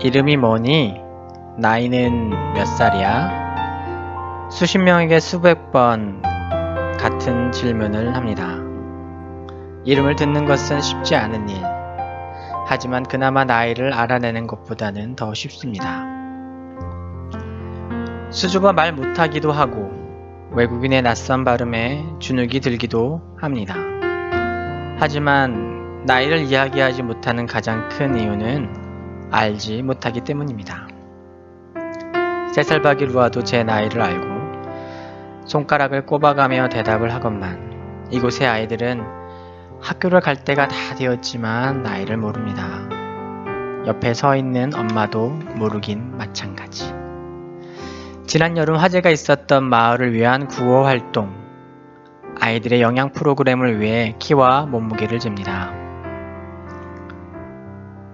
이름이 뭐니? 나이는 몇 살이야? 수십 명에게 수백 번 같은 질문을 합니다. 이름을 듣는 것은 쉽지 않은 일. 하지만 그나마 나이를 알아내는 것보다는 더 쉽습니다. 수줍어 말 못하기도 하고 외국인의 낯선 발음에 주눅이 들기도 합니다. 하지만 나이를 이야기하지 못하는 가장 큰 이유는 알지 못하기 때문입니다. 세살박이 루아도 제 나이를 알고 손가락을 꼽아가며 대답을 하건만 이곳의 아이들은 학교를 갈 때가 다 되었지만 나이를 모릅니다. 옆에 서 있는 엄마도 모르긴 마찬가지. 지난 여름 화재가 있었던 마을을 위한 구호 활동. 아이들의 영양 프로그램을 위해 키와 몸무게를 잽니다.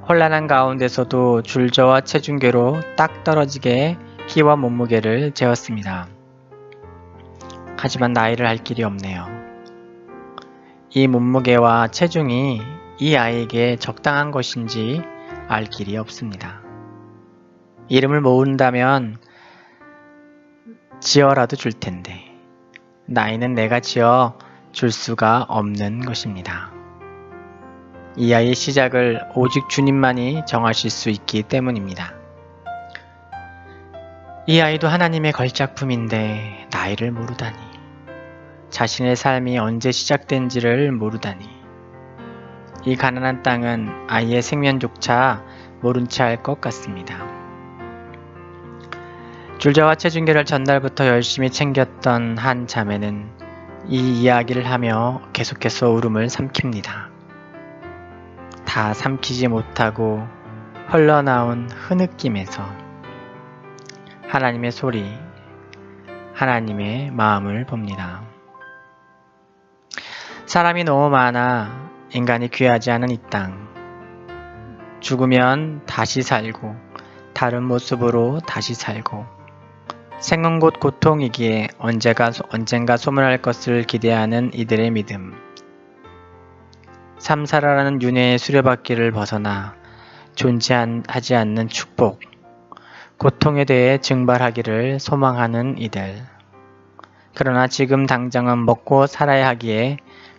혼란한 가운데서도 줄저와 체중계로 딱 떨어지게 키와 몸무게를 재었습니다. 하지만 나이를 알 길이 없네요. 이 몸무게와 체중이 이 아이에게 적당한 것인지 알 길이 없습니다. 이름을 모은다면 지어라도 줄 텐데 나이는 내가 지어 줄 수가 없는 것입니다. 이 아이의 시작을 오직 주님만이 정하실 수 있기 때문입니다. 이 아이도 하나님의 걸작품인데 나이를 모르다니. 자신의 삶이 언제 시작된지를 모르다니. 이 가난한 땅은 아이의 생면조차 모른 채 할 것 같습니다. 줄자와 체중계를 전날부터 열심히 챙겼던 한 자매는 이 이야기를 하며 계속해서 울음을 삼킵니다. 다 삼키지 못하고 흘러나온 흐느낌에서 하나님의 소리, 하나님의 마음을 봅니다. 사람이 너무 많아 인간이 귀하지 않은 이 땅. 죽으면 다시 살고 다른 모습으로 다시 살고 생은 곳 고통이기에 언제가, 언젠가 소문할 것을 기대하는 이들의 믿음. 삼사라라는 윤회의 수레바퀴를 벗어나 존재하지 않는 축복. 고통에 대해 증발하기를 소망하는 이들. 그러나 지금 당장은 먹고 살아야 하기에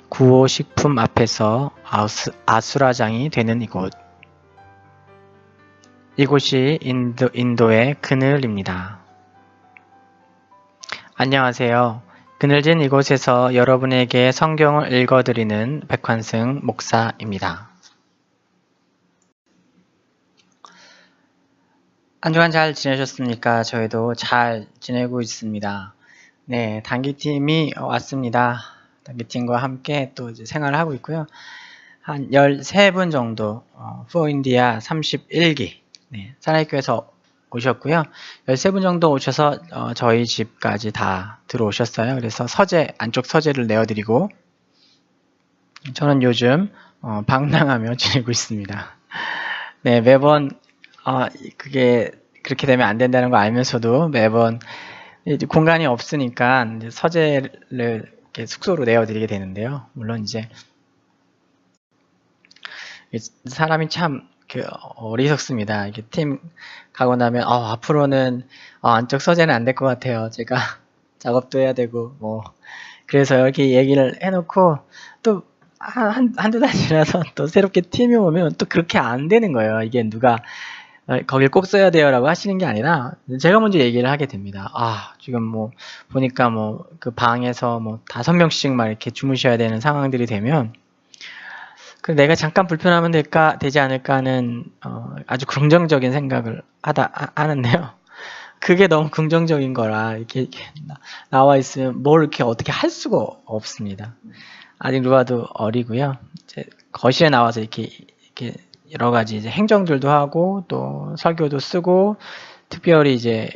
구호 식품 앞에서 아수, 아수라장이 되는 이곳. 이곳이 인도, 인도의 그늘입니다. 안녕하세요. 그늘진 이곳에서 여러분에게 성경을 읽어드리는 백환승 목사입니다. 한 주간 잘 지내셨습니까? 저희도 잘 지내고 있습니다. 네, 단기팀이 왔습니다. 단기팀과 함께 또 생활을 하고 있고요. 한 13분 정도, 어, 포인디아 31기, 네, 사나이교에서 오셨고요. 13분 정도 오셔서 어, 저희 집까지 다 들어오셨어요. 그래서 서재, 안쪽 서재를 내어드리고 저는 요즘 어, 방랑하며 지내고 있습니다. 네, 매번 어, 그게 그렇게 되면 안 된다는 거 알면서도 매번 공간이 없으니까 서재를 숙소로 내어드리게 되는데요. 물론 이제 사람이 참 그 어리석습니다. 이게 팀 가고 나면 어, 앞으로는 어, 안쪽 서재는 안 될 것 같아요. 제가 작업도 해야 되고 뭐 그래서 이렇게 얘기를 해놓고 또 한, 지나서 또 새롭게 팀이 오면 또 그렇게 안 되는 거예요. 이게 누가 어, 거길 꼭 써야 돼요 라고 하시는 게 아니라 제가 먼저 얘기를 하게 됩니다. 아, 지금 뭐 보니까 뭐 그 방에서 뭐 다섯 명씩 막 이렇게 주무셔야 되는 상황들이 되면 그 내가 잠깐 불편하면 될까 되지 않을까 하는 어, 아주 긍정적인 생각을 하다 하, 하는데요. 그게 너무 긍정적인 거라 이렇게, 이렇게 나, 와 있으면 뭘 이렇게 어떻게 할 수가 없습니다. 아직 루아도 어리고요. 이제 거실에 나와서 이렇게 이렇게 여러 가지 이제 행정들도 하고 또 설교도 쓰고 특별히 이제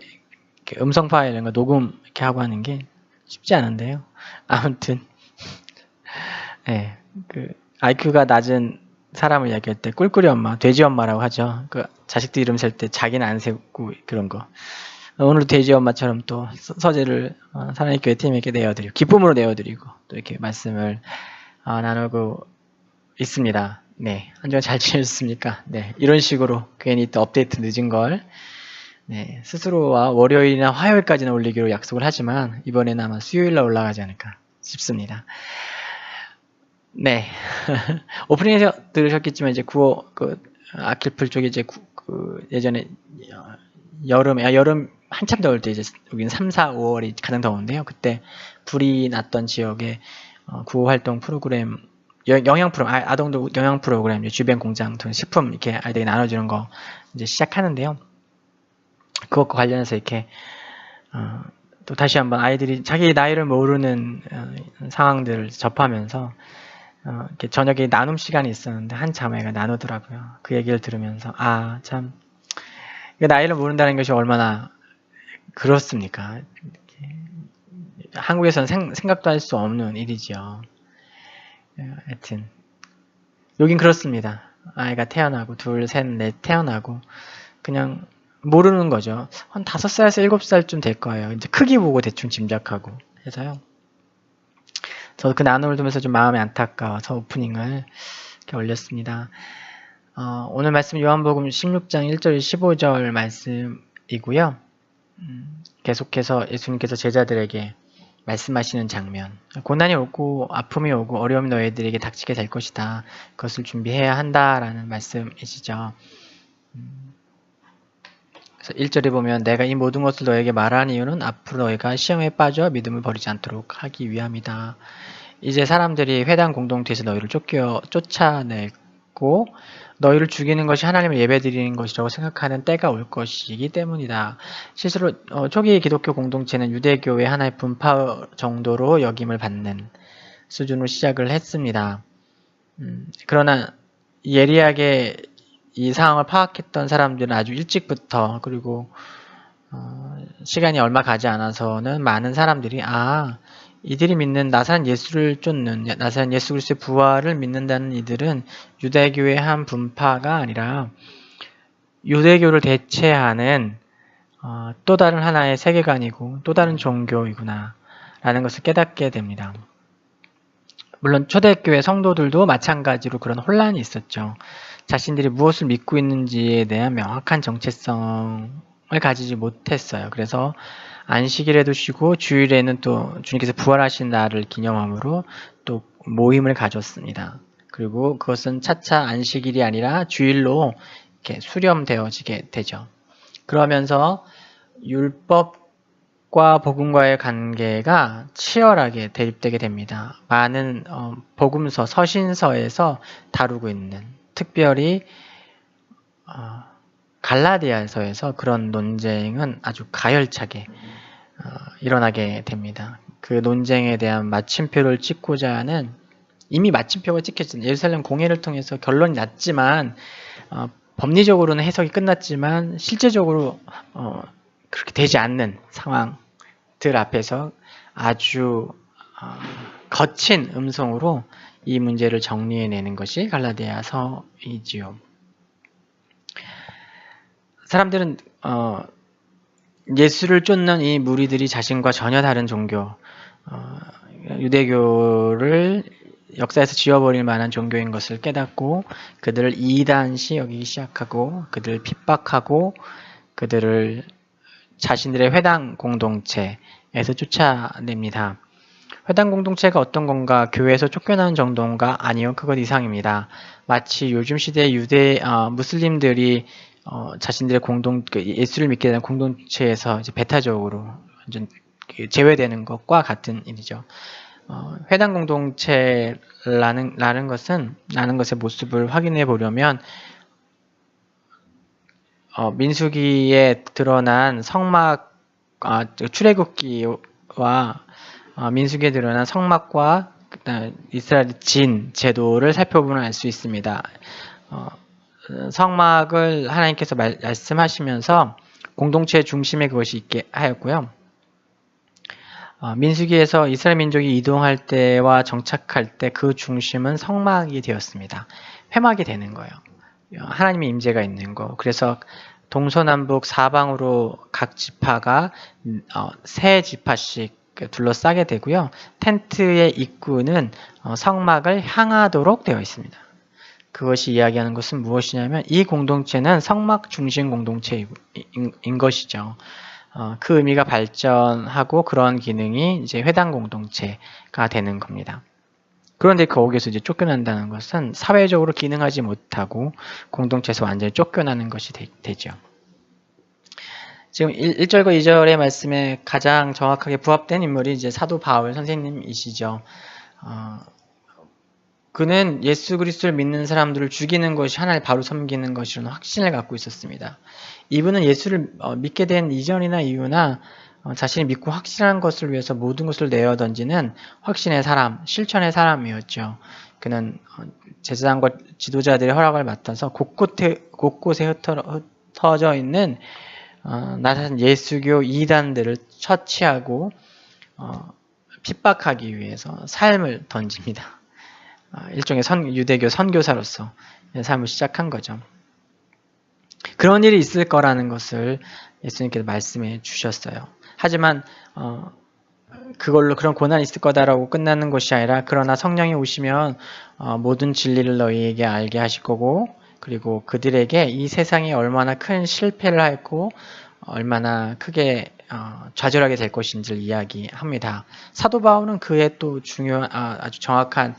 음성 파일 이런 거 녹음 이렇게 하고 하는 게 쉽지 않은데요. 아무튼 네, 그 IQ가 낮은 사람을 이야기할 때 꿀꿀이 엄마, 돼지 엄마라고 하죠. 그 자식들 이름 셀 때 자기는 안 세우고 그런 거. 오늘 돼지 엄마처럼 또 서재를 어, 사나이 교회 팀에게 내어드리고 기쁨으로 내어드리고 또 이렇게 말씀을 어, 나누고 있습니다. 네, 한 주간 잘 지내셨습니까? 네, 이런 식으로 괜히 또 업데이트 늦은 걸 네, 스스로와 월요일이나 화요일까지는 올리기로 약속을 하지만 이번에는 아마 수요일날 올라가지 않을까 싶습니다. 네, 오프닝에서 들으셨겠지만 이제 구호 그 아킬풀 쪽에 이제 구, 그 예전에 여름에 아, 여름 한참 더울 때 이제 여기는 3, 4, 5월이 가장 더운데요. 그때 불이 났던 지역에 어, 구호 활동 프로그램 영양 프로 아, 아동들 영양 프로그램 주변 공장 등 식품 이렇게 아이들이 나눠주는 거 이제 시작하는데요. 그것과 관련해서 이렇게 어, 또 다시 한번 아이들이 자기 나이를 모르는 어, 상황들을 접하면서 어, 이렇게 저녁에 나눔 시간이 있었는데 한 자매가 나누더라고요. 그 얘기를 들으면서 아 참 나이를 모른다는 것이 얼마나 그렇습니까? 한국에서는 생, 각도 할 수 없는 일이죠. 예, 하여튼 여긴 그렇습니다. 아이가 태어나고 둘, 셋, 넷 태어나고 그냥 모르는 거죠. 한 다섯 살에서 일곱 살쯤 될 거예요. 이제 크기 보고 대충 짐작하고 해서요. 저도 그 나눔을 두면서 좀 마음이 안타까워서 오프닝을 이렇게 올렸습니다. 어, 오늘 말씀 요한복음 16장 1절 15절 말씀이고요. 음, 계속해서 예수님께서 제자들에게 말씀하시는 장면. 고난이 오고 아픔이 오고 어려움이 너희들에게 닥치게 될 것이다. 그것을 준비해야 한다라는 말씀이시죠. 음, 1절에 보면 내가 이 모든 것을 너에게 말한 이유는 앞으로 너희가 시험에 빠져 믿음을 버리지 않도록 하기 위함이다. 이제 사람들이 회당 공동체에서 너희를 쫓겨 쫓아내고 너희를 죽이는 것이 하나님을 예배드리는 것이라고 생각하는 때가 올 것이기 때문이다. 실제로 어, 초기 기독교 공동체는 유대교의 하나의 분파 정도로 역임을 받는 수준으로 시작을 했습니다. 음, 그러나 예리하게 이 상황을 파악했던 사람들은 아주 일찍부터 그리고 어, 시간이 얼마 가지 않아서는 많은 사람들이 아 이들이 믿는 나사렛 예수를 쫓는 나사렛 예수 그리스도의 부활을 믿는다는 이들은 유대교의 한 분파가 아니라 유대교를 대체하는 어, 또 다른 하나의 세계관이고 또 다른 종교이구나 라는 것을 깨닫게 됩니다. 물론 초대교회 성도들도 마찬가지로 그런 혼란이 있었죠. 자신들이 무엇을 믿고 있는지에 대한 명확한 정체성을 가지지 못했어요. 그래서 안식일에도 쉬고 주일에는 또 주님께서 부활하신 날을 기념함으로 또 모임을 가졌습니다. 그리고 그것은 차차 안식일이 아니라 주일로 이렇게 수렴되어지게 되죠. 그러면서 율법과 복음과의 관계가 치열하게 대립되게 됩니다. 많은 어, 복음서, 서신서에서 다루고 있는 특별히 어, 갈라디아서에서 그런 논쟁은 아주 가열차게 어, 일어나게 됩니다. 그 논쟁에 대한 마침표를 찍고자 하는 이미 마침표가 찍혔죠. 예루살렘 공회를 통해서 결론이 났지만 어, 법리적으로는 해석이 끝났지만 실제적으로 어, 그렇게 되지 않는 상황들 앞에서 아주 어, 거친 음성으로 이 문제를 정리해내는 것이 갈라디아서이지요. 사람들은 어, 예수를 쫓는 이 무리들이 자신과 전혀 다른 종교, 어, 유대교를 역사에서 지워버릴 만한 종교인 것을 깨닫고 그들을 이단시 여기기 시작하고 그들을 핍박하고 그들을 자신들의 회당 공동체에서 쫓아냅니다. 회당 공동체가 어떤 건가 교회에서 쫓겨나는 정도인가 아니요 그것 이상입니다. 마치 요즘 시대 유대 어, 무슬림들이 어, 자신들의 공동 그 예수를 믿게 되는 공동체에서 이제 배타적으로 완전 그 제외되는 것과 같은 일이죠. 어, 회당 공동체라는 라는 것은 라는 것의 모습을 확인해 보려면 어, 민수기에 드러난 성막 아, 출애굽기와 어, 민수기에 드러난 성막과 이스라엘 진 제도를 살펴보면 알 수 있습니다. 어, 성막을 하나님께서 말 씀하시면서 공동체 중심에 그것이 있게 하였고요. 어, 민수기에서 이스라엘 민족이 이동할 때와 정착할 때 그 중심은 성막이 되었습니다. 회막이 되는 거예요. 하나님의 임재가 있는 거. 그래서 동서남북 사방으로 각 지파가 어, 세 지파씩 둘러싸게 되고요. 텐트의 입구는 어, 성막을 향하도록 되어 있습니다. 그것이 이야기하는 것은 무엇이냐면 이 공동체는 성막 중심 공동체인 인 것이죠. 어, 그 의미가 발전하고 그런 기능이 이제 회당 공동체가 되는 겁니다. 그런데 거기에서 이제 쫓겨난다는 것은 사회적으로 기능하지 못하고 공동체에서 완전히 쫓겨나는 것이 되, 죠 지금 1, 절과 2절의 말씀에 가장 정확하게 부합된 인물이 이제 사도 바울 선생님이시죠. 어, 그는 예수 그리스도를 믿는 사람들을 죽이는 것이 하나를 바로 섬기는 것이라는 확신을 갖고 있었습니다. 이분은 예수를 어, 믿게 된 이전이나 이유나 어, 자신이 믿고 확실한 것을 위해서 모든 것을 내어 던지는 확신의 사람, 실천의 사람이었죠. 그는 어, 제사장과 지도자들의 허락을 맡아서 곳곳에, 곳곳에 흩어져 있는 어, 나타난 예수교 이단들을 처치하고 어, 핍박하기 위해서 삶을 던집니다. 어, 일종의 선, 유대교 선교사로서 삶을 시작한 거죠. 그런 일이 있을 거라는 것을 예수님께서 말씀해 주셨어요. 하지만 어, 그걸로 그런 고난이 있을 거다라고 끝나는 것이 아니라 그러나 성령이 오시면 어, 모든 진리를 너희에게 알게 하실 거고 그리고 그들에게 이 세상이 얼마나 큰 실패를 했고 얼마나 크게 어, 좌절하게 될 것인지를 이야기합니다. 사도 바울은 그의 또 중요한 아, 아주 정확한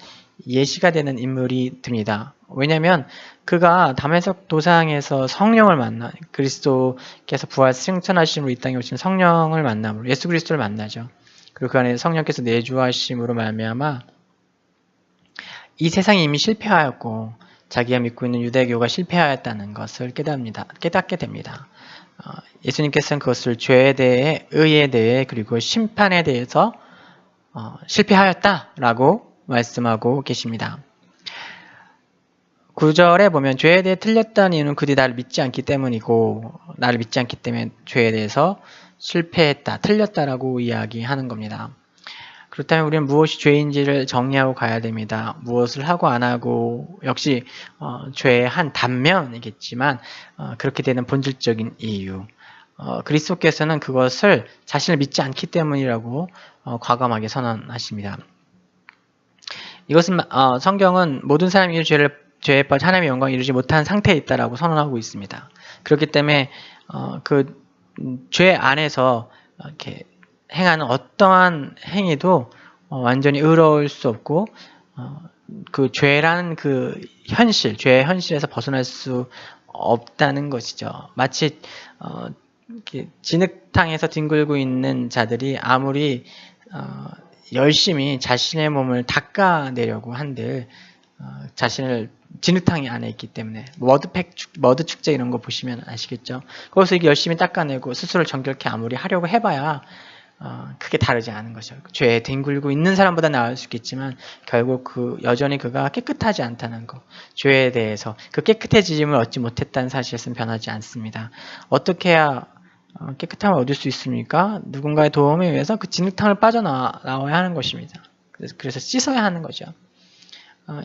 예시가 되는 인물이 됩니다. 왜냐하면 그가 담에석 도상에서 성령을 만나 그리스도께서 부활 승천하심으로 이 땅에 오신 성령을 만남으로 예수 그리스도를 만나죠. 그리고 그 안에 성령께서 내주하심으로 말미암아 이 세상이 이미 실패하였고 자기가 믿고 있는 유대교가 실패하였다는 것을 깨닫니다. 깨닫게 됩니다. 어, 예수님께서는 그것을 죄에 대해, 의에 대해, 그리고 심판에 대해서 어, 실패하였다라고 말씀하고 계십니다. 9절에 보면 죄에 대해 틀렸다는 이유는 그들이 나를 믿지 않기 때문이고 나를 믿지 않기 때문에 죄에 대해서 실패했다, 틀렸다라고 이야기하는 겁니다. 그렇다면 우리는 무엇이 죄인지를 정리하고 가야 됩니다. 무엇을 하고 안 하고 역시 어, 죄의 한 단면이겠지만 어, 그렇게 되는 본질적인 이유. 어, 그리스도께서는 그것을 자신을 믿지 않기 때문이라고 어, 과감하게 선언하십니다. 이것은 어, 성경은 모든 사람이 죄를 죄에 빠져 하나님의 영광을 이루지 못한 상태에 있다라고 선언하고 있습니다. 그렇기 때문에 어, 그죄 안에서 이렇게 행하는 어떠한 행위도 어, 완전히 의로울 수 없고 어, 그 죄라는 그 현실, 죄의 현실에서 벗어날 수 없다는 것이죠. 마치 어, 진흙탕에서 뒹굴고 있는 자들이 아무리 어, 열심히 자신의 몸을 닦아내려고 한들 어, 자신을 진흙탕이 안에 있기 때문에 머드팩 머드 축제 이런 거 보시면 아시겠죠. 거기서 열심히 닦아내고 스스로를 정결케 아무리 하려고 해봐야 어, 크게 다르지 않은 거죠. 죄에 뒹굴고 있는 사람보다 나을 수 있겠지만 결국 그 여전히 그가 깨끗하지 않다는 거. 죄에 대해서 그 깨끗해짐을 얻지 못했다는 사실은 변하지 않습니다. 어떻게 해야 어, 깨끗함을 얻을 수 있습니까? 누군가의 도움에 의해서 그 진흙탕을 빠져나와야 하는 것입니다. 그래서, 그래서 씻어야 하는 거죠. 어,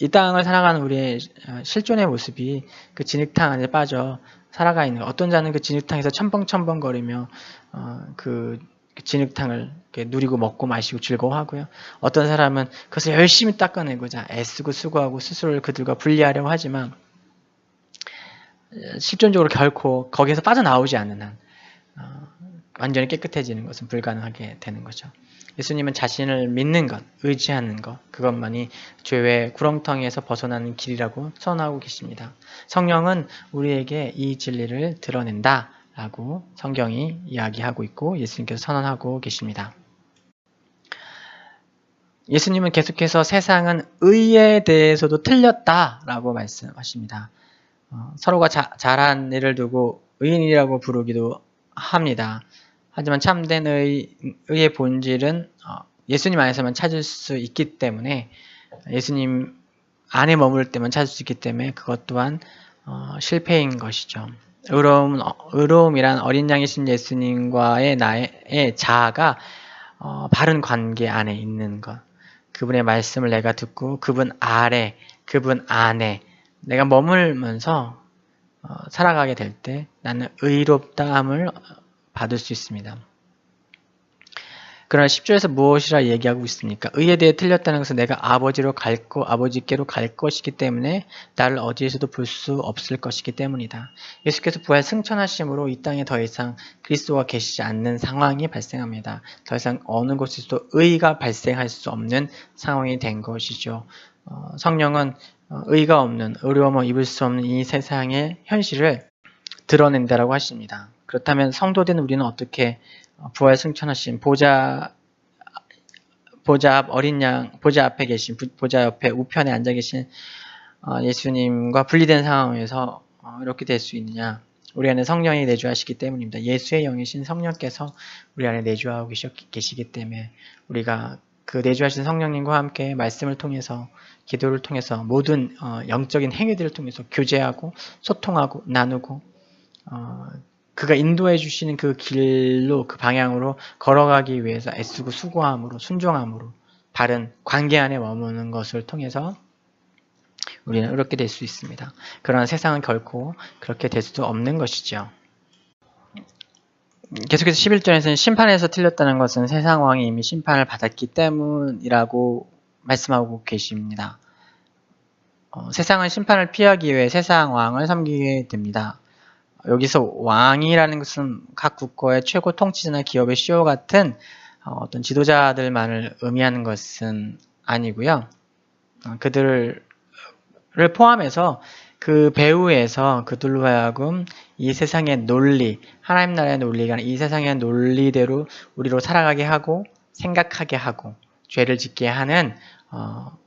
이 땅을 살아가는 우리의 어, 실존의 모습이 그 진흙탕 안에 빠져 살아가 있는 어떤 자는 그 진흙탕에서 첨벙첨벙 거리며 어, 그 진흙탕을 누리고 먹고 마시고 즐거워하고요. 어떤 사람은 그것을 열심히 닦아내고자 애쓰고 수고하고 스스로를 그들과 분리하려고 하지만 실존적으로 결코 거기에서 빠져나오지 않는 한 어, 완전히 깨끗해지는 것은 불가능하게 되는 거죠. 예수님은 자신을 믿는 것, 의지하는 것, 그것만이 죄의 구렁텅이에서 벗어나는 길이라고 선언하고 계십니다. 성령은 우리에게 이 진리를 드러낸다 라고 성경이 이야기하고 있고 예수님께서 선언하고 계십니다. 예수님은 계속해서 세상은 의에 대해서도 틀렸다 라고 말씀하십니다. 어, 서로가 자, 잘한 일을 두고 의인이라고 부르기도 합니다. 하지만 참된 의, 의의 본질은 어, 예수님 안에서만 찾을 수 있기 때문에 예수님 안에 머물 때만 찾을 수 있기 때문에 그것 또한 어, 실패인 것이죠. 의로움, 의로움이란 어린 양이신 예수님과의 나의 자아가 어, 바른 관계 안에 있는 것. 그분의 말씀을 내가 듣고 그분 아래, 그분 안에 내가 머물면서 어, 살아가게 될 때 나는 의롭다함을 받을 수 있습니다. 그러나 10절에서 무엇이라 얘기하고 있습니까? 의에 대해 틀렸다는 것은 내가 아버지로 갈 거, 아버지께로 갈 것이기 때문에 나를 어디에서도 볼 수 없을 것이기 때문이다. 예수께서 부활 승천하심으로 이 땅에 더 이상 그리스도가 계시지 않는 상황이 발생합니다. 더 이상 어느 곳에서도 의가 발생할 수 없는 상황이 된 것이죠. 어, 성령은 어, 의가 없는, 어려움을 입을 수 없는 이 세상의 현실을 드러낸다라고 하십니다. 그렇다면 성도된 우리는 어떻게 부활 승천하신 보좌 보좌 앞 어린 양 보좌 앞에 계신 보좌 옆에 우편에 앉아 계신 어, 예수님과 분리된 상황에서 어, 이렇게 될 수 있느냐? 우리 안에 성령이 내주하시기 때문입니다. 예수의 영이신 성령께서 우리 안에 내주하고 계시기 때문에 우리가 그 내주하신 성령님과 함께 말씀을 통해서 기도를 통해서 모든 어, 영적인 행위들을 통해서 교제하고 소통하고 나누고 그가 인도해 주시는 그 길로 그 방향으로 걸어가기 위해서 애쓰고 수고함으로 순종함으로 바른 관계 안에 머무는 것을 통해서 우리는 그렇게 될 수 있습니다. 그러나 세상은 결코 그렇게 될 수도 없는 것이죠. 계속해서 11절에서는 심판에서 틀렸다는 것은 세상 왕이 이미 심판을 받았기 때문이라고 말씀하고 계십니다. 어, 세상은 심판을 피하기 위해 세상 왕을 섬기게 됩니다. 여기서 왕이라는 것은 각 국가의 최고 통치자나 기업의 CEO 같은 어, 어떤 지도자들만을 의미하는 것은 아니고요. 어, 그들을 포함해서 그 배후에서 그들로 하여금 이 세상의 논리, 하나님 나라의 논리가 이 세상의 논리대로 우리로 살아가게 하고 생각하게 하고 죄를 짓게 하는 어,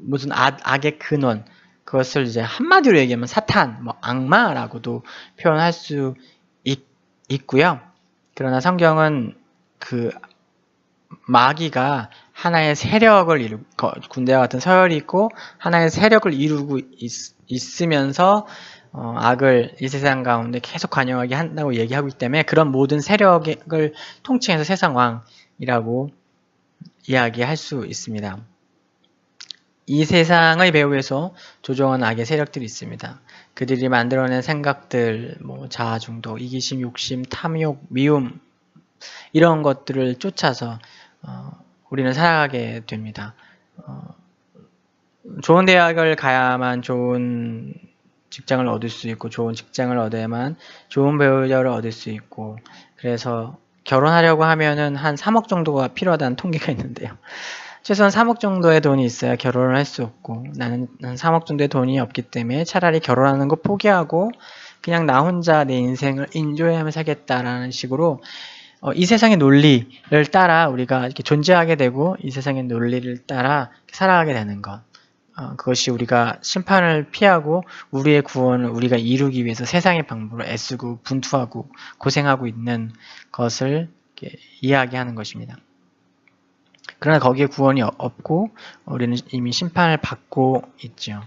무슨 악, 악의 근원, 그것을 이제 한마디로 얘기하면 사탄, 뭐 악마라고도 표현할 수 있, 있고요. 그러나 성경은 그 마귀가 하나의 세력을 이루 군대와 같은 서열이 있고 하나의 세력을 이루고 있, 으면서 어, 악을 이 세상 가운데 계속 관여하게 한다고 얘기하고 있기 때문에 그런 모든 세력을 통칭해서 세상 왕이라고 이야기할 수 있습니다. 이 세상의 배후에서 조종한 악의 세력들이 있습니다. 그들이 만들어낸 생각들, 뭐 자아 중독, 이기심, 욕심, 탐욕, 미움 이런 것들을 쫓아서 어, 우리는 살아가게 됩니다. 어, 좋은 대학을 가야만 좋은 직장을 얻을 수 있고 좋은 직장을 얻어야만 좋은 배우자를 얻을 수 있고 그래서 결혼하려고 하면은 한 3억 정도가 필요하다는 통계가 있는데요. 최소한 3억 정도의 돈이 있어야 결혼을 할 수 없고 나는 3억 정도의 돈이 없기 때문에 차라리 결혼하는 거 포기하고 그냥 나 혼자 내 인생을 인조해하며 살겠다라는 식으로 어, 이 세상의 논리를 따라 우리가 이렇게 존재하게 되고 이 세상의 논리를 따라 살아가게 되는 것. 어, 그것이 우리가 심판을 피하고 우리의 구원을 우리가 이루기 위해서 세상의 방법으로 애쓰고 분투하고 고생하고 있는 것을 이야기하는 것입니다. 그러나 거기에 구원이 없고 우리는 이미 심판을 받고 있죠.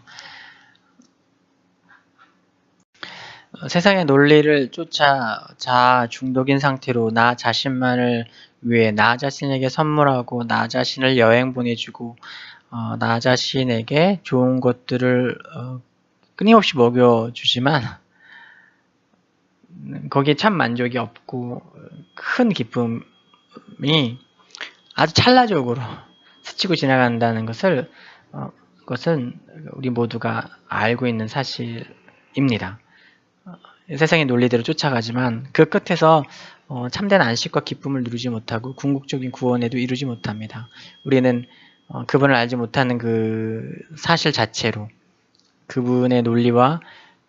어, 세상의 논리를 쫓아 자 중독인 상태로 나 자신만을 위해 나 자신에게 선물하고 나 자신을 여행 보내주고 어, 나 자신에게 좋은 것들을 어, 끊임없이 먹여주지만 거기에 참 만족이 없고 큰 기쁨이 아주 찰나적으로 스치고 지나간다는 것을 어, 것은 우리 모두가 알고 있는 사실입니다. 어, 세상의 논리대로 쫓아가지만 그 끝에서 어, 참된 안식과 기쁨을 누리지 못하고 궁극적인 구원에도 이루지 못합니다. 우리는 어, 그분을 알지 못하는 그 사실 자체로 그분의 논리와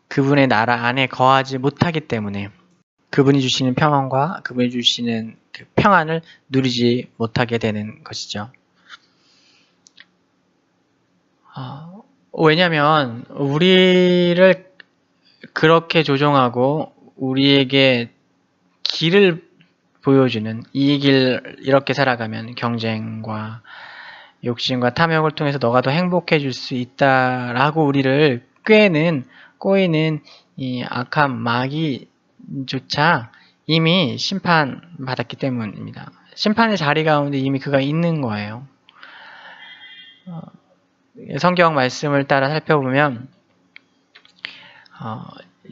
그분의 나라 안에 거하지 못하기 때문에 그분이 주시는 평안과 그분이 주시는 그 평안을 누리지 못하게 되는 것이죠. 어, 왜냐하면 우리를 그렇게 조종하고 우리에게 길을 보여주는 이 길 이렇게 살아가면 경쟁과 욕심과 탐욕을 통해서 너가 더 행복해질 수 있다라고 우리를 꿰는 꼬이는 이 악한 마귀조차 이미 심판 받았기 때문입니다. 심판의 자리 가운데 이미 그가 있는 거예요. 어, 성경 말씀을 따라 살펴보면 어,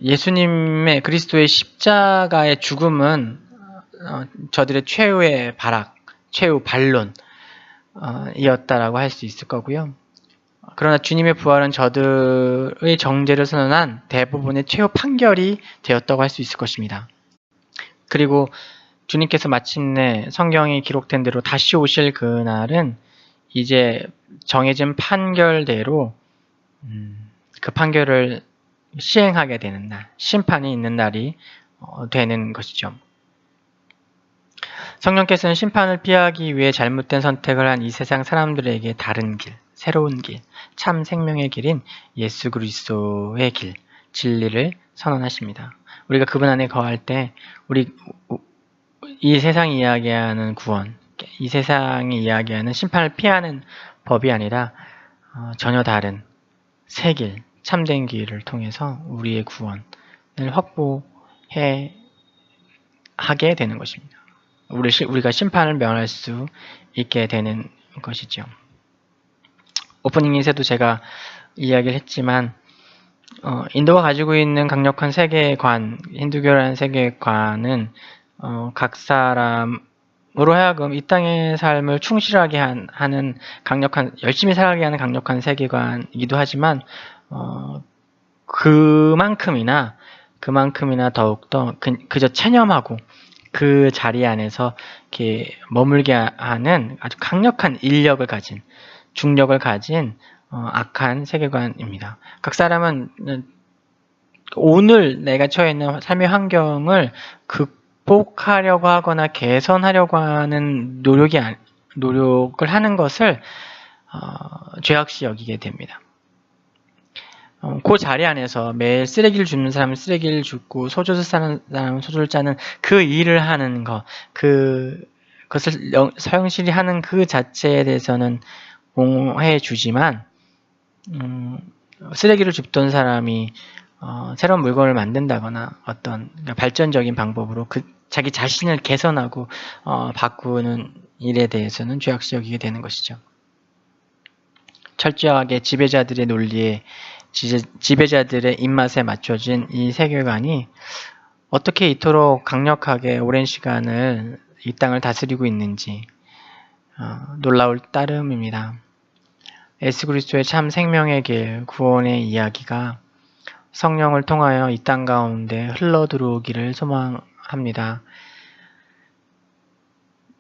예수님의 그리스도의 십자가의 죽음은 어, 저들의 최후의 발악, 최후 반론 어, 이었다라고 할 수 있을 거고요. 그러나 주님의 부활은 저들의 정죄를 선언한 대부분의 최후 판결이 되었다고 할 수 있을 것입니다. 그리고 주님께서 마침내 성경이 기록된 대로 다시 오실 그날은 이제 정해진 판결대로 음, 그 판결을 시행하게 되는 날, 심판이 있는 날이 어, 되는 것이죠. 성령께서는 심판을 피하기 위해 잘못된 선택을 한 이 세상 사람들에게 다른 길, 새로운 길, 참 생명의 길인 예수 그리스도의 길, 진리를 선언하십니다. 우리가 그분 안에 거할 때 우리 이 세상이 이야기하는 구원, 이 세상이 이야기하는 심판을 피하는 법이 아니라 어, 전혀 다른 새 길, 참된 길을 통해서 우리의 구원을 확보해 하게 되는 것입니다. 우리, 우리가 심판을 면할 수 있게 되는 것이죠. 오프닝에서도 제가 이야기를 했지만 어, 인도가 가지고 있는 강력한 세계관, 힌두교라는 세계관은 어, 각 사람으로 하여금 이 땅의 삶을 충실하게 한, 하는 강력한, 열심히 살아가게 하는 강력한 세계관이기도 하지만 어, 그만큼이나 그만큼이나 더욱더 그, 그저 체념하고 그 자리 안에서 이렇게 머물게 하는 아주 강력한 인력을 가진 중력을 가진 어, 악한 세계관입니다. 각 사람은 오늘 내가 처해 있는 삶의 환경을 극복하려고 하거나 개선하려고 하는 노력이 노력을 하는 것을 어, 죄악시 여기게 됩니다. 어, 그 자리 안에서 매일 쓰레기를 줍는 사람은 쓰레기를 줍고 소주를 싸는 사람은 소주를 짜는 그 일을 하는 것, 그 그것을 서영실이 하는 그 자체에 대해서는 옹호해 주지만 음, 쓰레기를 줍던 사람이 어, 새로운 물건을 만든다거나 어떤 그러니까 발전적인 방법으로 그 자기 자신을 개선하고 어, 바꾸는 일에 대해서는 죄악시 여기게 되는 것이죠. 철저하게 지배자들의 논리에 지배 자들의 입맛에 맞춰진 이 세계관이 어떻게 이토록 강력하게 오랜 시간을 이 땅을 다스리고 있는지 어, 놀라울 따름입니다. 예수 그리스도의 참 생명의 길, 구원의 이야기가 성령을 통하여 이 땅 가운데 흘러 들어오기를 소망합니다.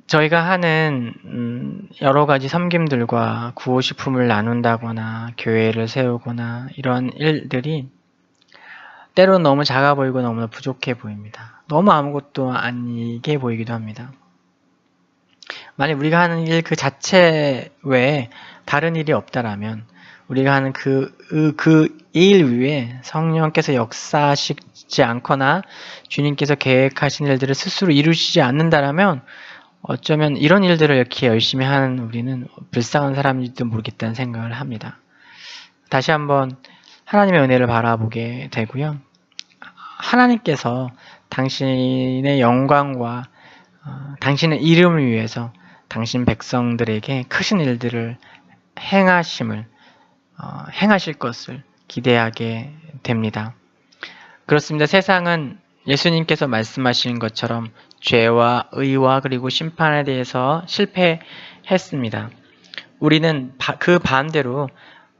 저희가 하는 음, 여러 가지 섬김들과 구호식품을 나눈다거나 교회를 세우거나 이런 일들이 때로는 너무 작아 보이고 너무 부족해 보입니다. 너무 아무것도 아니게 보이기도 합니다. 만약 우리가 하는 일 그 자체 외에 다른 일이 없다라면 우리가 하는 그, 그 일 위에 성령께서 역사하시지 않거나 주님께서 계획하신 일들을 스스로 이루시지 않는다라면 어쩌면 이런 일들을 이렇게 열심히 하는 우리는 불쌍한 사람일지도 모르겠다는 생각을 합니다. 다시 한번 하나님의 은혜를 바라보게 되고요. 하나님께서 당신의 영광과 어, 당신의 이름을 위해서 당신 백성들에게 크신 일들을 행하심을 어, 행하실 것을 기대하게 됩니다. 그렇습니다. 세상은 예수님께서 말씀하신 것처럼 죄와 의와 그리고 심판에 대해서 실패했습니다. 우리는 그 반대로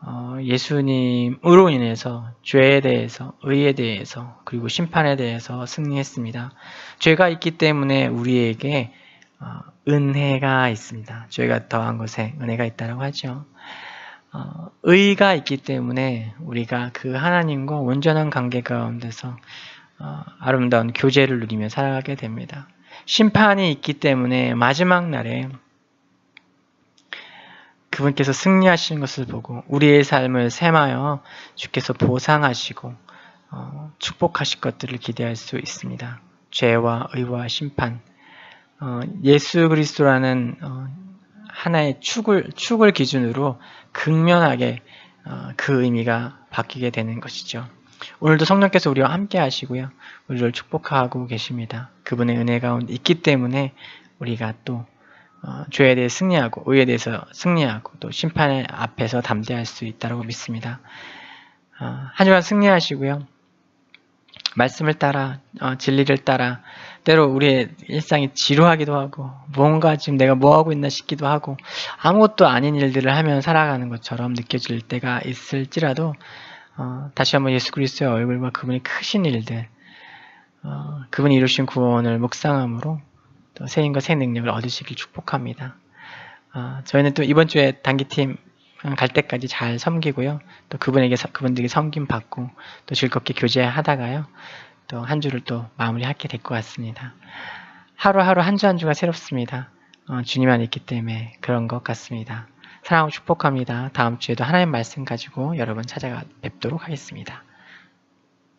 어, 예수님으로 인해서 죄에 대해서, 의에 대해서, 그리고 심판에 대해서 승리했습니다. 죄가 있기 때문에 우리에게 어, 은혜가 있습니다. 죄가 더한 것에 은혜가 있다고 하죠. 어, 의가 있기 때문에 우리가 그 하나님과 온전한 관계 가운데서 어, 아름다운 교제를 누리며 살아가게 됩니다. 심판이 있기 때문에 마지막 날에 그분께서 승리하시는 것을 보고 우리의 삶을 셈하여 주께서 보상하시고 어, 축복하실 것들을 기대할 수 있습니다. 죄와 의와 심판, 어, 예수 그리스도라는 어, 하나의 축을 축을 기준으로 극면하게 어, 그 의미가 바뀌게 되는 것이죠. 오늘도 성령께서 우리와 함께 하시고요. 우리를 축복하고 계십니다. 그분의 은혜 가운데 있기 때문에 우리가 또 어, 죄에 대해 승리하고 의에 대해서 승리하고 또 심판의 앞에서 담대할 수 있다고 믿습니다. 어, 한 주간 승리하시고요. 말씀을 따라 어, 진리를 따라 때로 우리의 일상이 지루하기도 하고 뭔가 지금 내가 뭐 하고 있나 싶기도 하고 아무것도 아닌 일들을 하며 살아가는 것처럼 느껴질 때가 있을지라도 어, 다시 한번 예수 그리스도의 얼굴과 그분의 크신 일들 어, 그분이 이루신 구원을 묵상함으로 또 새힘과 새 능력을 얻으시길 축복합니다. 어, 저희는 또 이번 주에 단기팀 갈 때까지 잘 섬기고요. 또 그분에게 서- 그분들에게 섬김 받고 또 즐겁게 교제하다가요. 또 한 주를 또 마무리하게 될 것 같습니다. 하루하루 한주한 주가 새롭습니다. 어, 주님 안에 있기 때문에 그런 것 같습니다. 사랑하고 축복합니다. 다음 주에도 하나님 말씀 가지고 여러분 찾아가 뵙도록 하겠습니다.